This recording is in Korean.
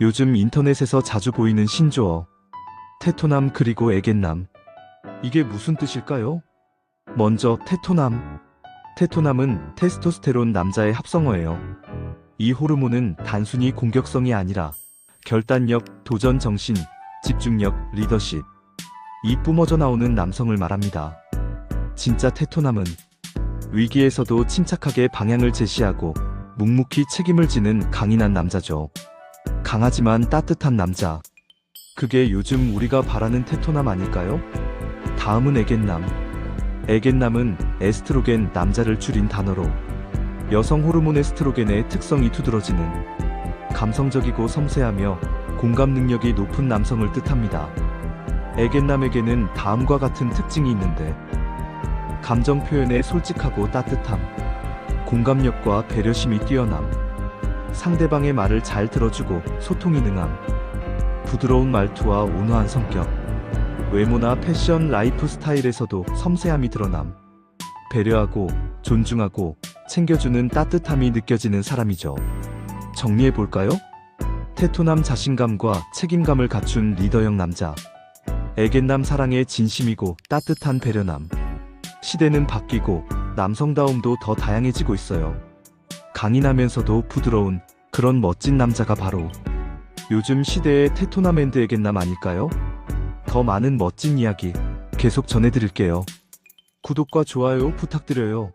요즘 인터넷에서 자주 보이는 신조어. 테토남 그리고 애견남. 이게 무슨 뜻일까요? 먼저 테토남. 테토남은 테스토스테론 남자의 합성어예요. 이 호르몬은 단순히 공격성이 아니라 결단력, 도전 정신, 집중력, 리더십. 이 뿜어져 나오는 남성을 말합니다. 진짜 테토남은 위기에서도 침착하게 방향을 제시하고 묵묵히 책임을 지는 강인한 남자죠. 강하지만 따뜻한 남자. 그게 요즘 우리가 바라는 테토남 아닐까요? 다음은 애견남. 애견남은 에스트로겐 남자를 줄인 단어로 여성 호르몬 에스트로겐의 특성이 두드러지는 감성적이고 섬세하며 공감 능력이 높은 남성을 뜻합니다. 애견남에게는 다음과 같은 특징이 있는데 감정 표현에 솔직하고 따뜻함, 공감력과 배려심이 뛰어남, 상대방의 말을 잘 들어주고 소통이 능함, 부드러운 말투와 온화한 성격, 외모나 패션 라이프 스타일에서도 섬세함이 드러남, 배려하고 존중하고 챙겨주는 따뜻함이 느껴지는 사람이죠. 정리해 볼까요? 테토남 자신감과 책임감을 갖춘 리더형 남자. 애견남 사랑에 진심이고 따뜻한 배려남. 시대는 바뀌고 남성다움도 더 다양해지고 있어요. 강인하면서도 부드러운 그런 멋진 남자가 바로 요즘 시대의 애견남 아닐까요? 더 많은 멋진 이야기 계속 전해드릴게요. 구독과 좋아요 부탁드려요.